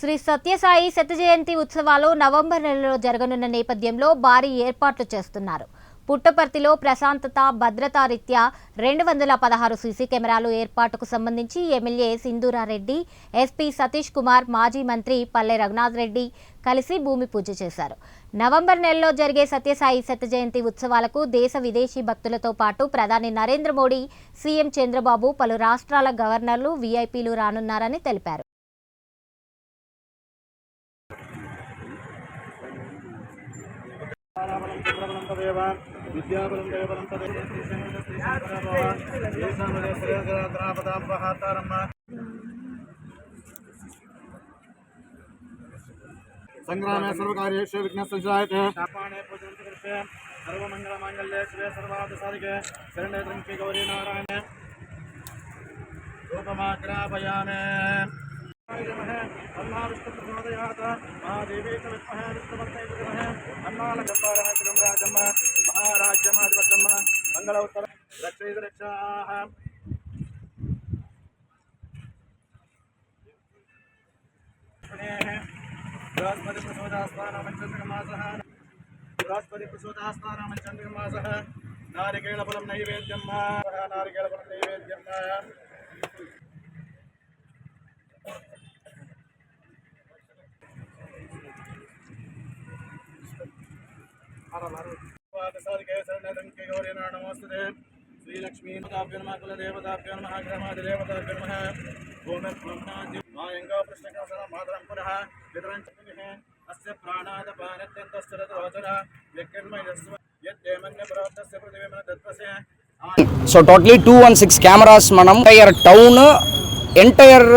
శ్రీ సత్యసాయి శత జయంతి ఉత్సవాలు నవంబర్ నెలలో జరగనున్న నేపథ్యంలో భారీ ఏర్పాట్లు చేస్తున్నారు. పుట్టపర్తిలో ప్రశాంతత భద్రతా రీత్యా రెండు వందల పదహారు సీసీ కెమెరాలు ఏర్పాటుకు సంబంధించి ఎమ్మెల్యే సింధూరారెడ్డి ఎస్పీ సతీష్ కుమార్ మాజీ మంత్రి పల్లె రఘునాథ్ రెడ్డి కలిసి భూమి పూజ చేశారు. నవంబర్ నెలలో జరిగే సత్యసాయి శత జయంతి ఉత్సవాలకు దేశ విదేశీ భక్తులతో పాటు ప్రధాని నరేంద్ర మోడీ సీఎం చంద్రబాబు పలు రాష్ట్రాల గవర్నర్లు వీఐపీలు రానున్నారని తెలిపారు. తదేవ విద్యాబలం దేవబలం తదేవ శ్రీశంకరాపదాంబహాతారమ్మ సంగ్రామే సర్వకార్యేషు విఘ్న సంశాయతే శాపానే పూజంతి కృష్ణ సర్వమంగళ మాంగళ్యే శివే సర్వార్థ సాధికే శరణే త్రంకి గౌరీ నారాయణ రూపమాగ్రాపయామే अन्ना विष्णुप्रसोदयात् महादेवी च विद्महे विष्णुवर्तये विद्महे अन्नालगम्बारः श्रीमराजं महाराज्यमाधिपत्यं मङ्गलोत्तर रक्षयति रक्षाः बृहस्पतिप्रसोदास्तानामञ्चन्द्रमासः बृहस्पतिप्रसोदास्तानामञ्चन्द्रमासः नारिकेलफलं नैवेद्यं నమస్తే శ్రీలక్ష్మీ దేవతాభ్య నమ కుల దేవతాభ్య మాయంగా కృష్ణకసన మాతరం పునః పితరం అస్య ప్రాణాదపానత్యంతశ్చరతరోచన యజ్ఞన్మయస్వ యద్దేమన్య ప్రవర్తస్య పృథివీమన దత్వస్య so totally two one six cameras మనం ఎంటైర్ టౌన్ ఎంటైర్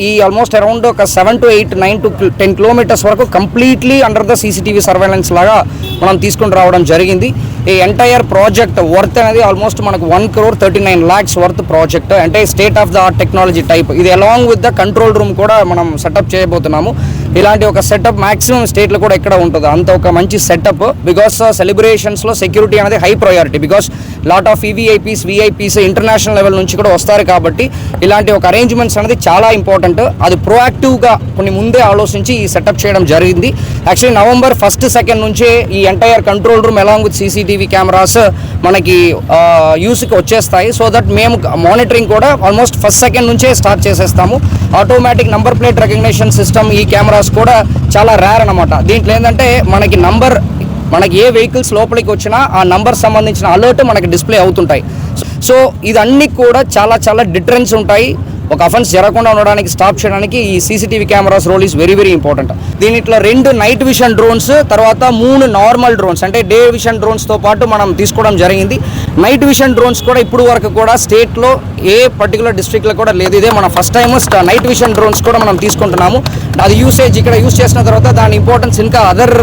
ఈ ఆల్మోస్ట్ అరౌండ్ ఒక seven to eight nine to ten kilometres వరకు completely under the CCTV surveillance లాగా మనం తీసుకుని రావడం జరిగింది. ఈ ఎంటైర్ ప్రాజెక్ట్ వర్త్ అనేది ఆల్మోస్ట్ మనకు one crore thirty nine lakhs worth project అంటే state of the art technology type ఇది along with the control room కూడా మనం సెటప్ చేయబోతున్నాము. ఇలాంటి ఒక సెటప్ మాక్సిమం స్టేట్లో కూడా ఎక్కడ ఉంటుంది అంత ఒక మంచి సెటప్ బికాస్ సెలబ్రేషన్స్లో సెక్యూరిటీ అనేది high priority because lot of VIPs VIPs international level నుంచి కూడా వస్తారు కాబట్టి ఇలాంటి ఒక అరేంజ్మెంట్స్ అనేది చాలా ఇంపార్టెంట్ అది ప్రోయాక్టివ్గా కొన్ని ముందే ఆలోచించి ఈ సెటప్ చేయడం జరిగింది. యాక్చువల్లీ నవంబర్ ఫస్ట్ సెకండ్ నుంచే ఈ entire control room along with CCTV cameras మనకి uh, యూస్కి వచ్చేస్తాయి. సో దట్ మేము మానిటరింగ్ కూడా ఆల్మోస్ట్ ఫస్ట్ సెకండ్ నుంచే స్టార్ట్ చేసేస్తాము. Automatic number plate recognition system ఈ కెమెరా కెమెరాస్ కూడా చాలా రేర్ అనమాట దీంట్లో ఏంటంటే మనకి నంబర్ మనకి ఏ వెహికల్స్ లోపలికి వచ్చినా ఆ నంబర్ సంబంధించిన అలర్ట్ మనకి డిస్ప్లే అవుతుంటాయి. సో ఇదన్నీ కూడా చాలా చాలా డిటరెన్స్ ఉంటాయి. ఒక అఫెన్స్ జరగకుండా ఉండడానికి స్టాప్ చేయడానికి ఈ CCTV cameras role is very very important దీనిట్లో రెండు నైట్ విషన్ డ్రోన్స్ తర్వాత మూడు నార్మల్ డ్రోన్స్ అంటే డే విషన్ డ్రోన్స్తో పాటు మనం తీసుకోవడం జరిగింది. నైట్ విషన్ డ్రోన్స్ కూడా ఇప్పుడు వరకు కూడా స్టేట్లో ఏ పర్టికులర్ డిస్ట్రిక్ట్లో కూడా లేదు. ఇదే మన first time night vision drones కూడా మనం తీసుకుంటున్నాము. అది యూసేజ్ ఇక్కడ యూస్ చేసిన తర్వాత దాని ఇంపార్టెన్స్ ఇంకా అదర్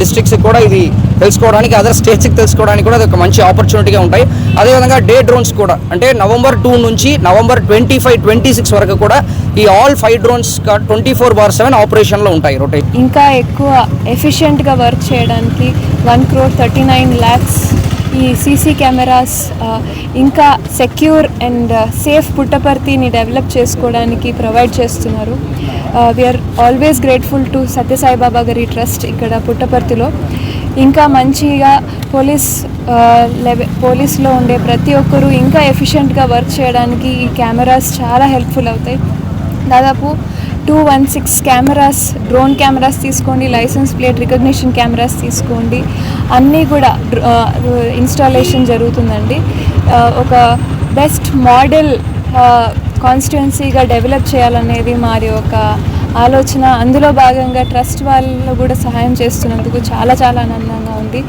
డిస్ట్రిక్ట్స్ uh, uh, కూడా ఇది తెలుసుకోవడానికి అదర్ స్టేట్స్కి తెలుసుకోవడానికి కూడా అది ఒక మంచి ఆపర్చునిటీగా ఉంటాయి. అదేవిధంగా డే డ్రోన్స్ కూడా అంటే నవంబర్ టూ నుంచి November twenty five twenty six వరకు కూడా ఈ all five drones twenty four bar seven ఆపరేషన్లో ఉంటాయి రొటేట్ ఇంకా ఎక్కువ ఎఫిషియెంట్గా వర్క్ చేయడానికి one crore thirty nine lakhs ఈ సీసీ కెమెరాస్ ఇంకా సెక్యూర్ అండ్ సేఫ్ పుట్టపర్తిని డెవలప్ చేసుకోవడానికి ప్రొవైడ్ చేస్తున్నారు. We're always grateful to Sathya Sai Baba గారి ట్రస్ట్ ఇక్కడ పుట్టపర్తిలో. ఇంకా మంచిగా పోలీస్ ఆ, పోలీస్లో ఉండే ప్రతి ఒక్కరూ ఇంకా ఎఫిషియెంట్గా వర్క్ చేయడానికి ఈ కెమెరాస్ చాలా హెల్ప్ఫుల్ అవుతాయి. దాదాపు two one six cameras drone cameras తీసుకోండి లైసెన్స్ ప్లేట్ రికగ్నిషన్ కెమెరాస్ తీసుకోండి. అన్నీ కూడా ఇన్స్టాలేషన్ జరుగుతుందండి. ఒక బెస్ట్ మోడల్ కాన్స్టిట్యున్సీగా డెవలప్ చేయాలనేది మారి ఒక ఆలోచన అందులో భాగంగా ట్రస్ట్ వాళ్ళు కూడా సహాయం చేస్తున్నందుకు చాలా చాలా ఆనందంగా ఉంది.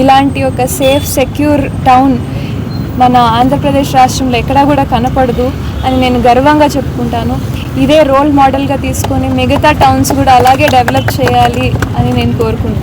ఇలాంటి ఒక సేఫ్ సెక్యూర్ టౌన్ మన ఆంధ్రప్రదేశ్ రాష్ట్రంలో ఎక్కడా కూడా కనపడదు అని నేను గర్వంగా చెప్పుకుంటాను. ఇదే రోల్ మోడల్గా తీసుకొని మిగతా టౌన్స్ కూడా అలాగే డెవలప్ చేయాలి అని నేను కోరుకుంటున్నాను.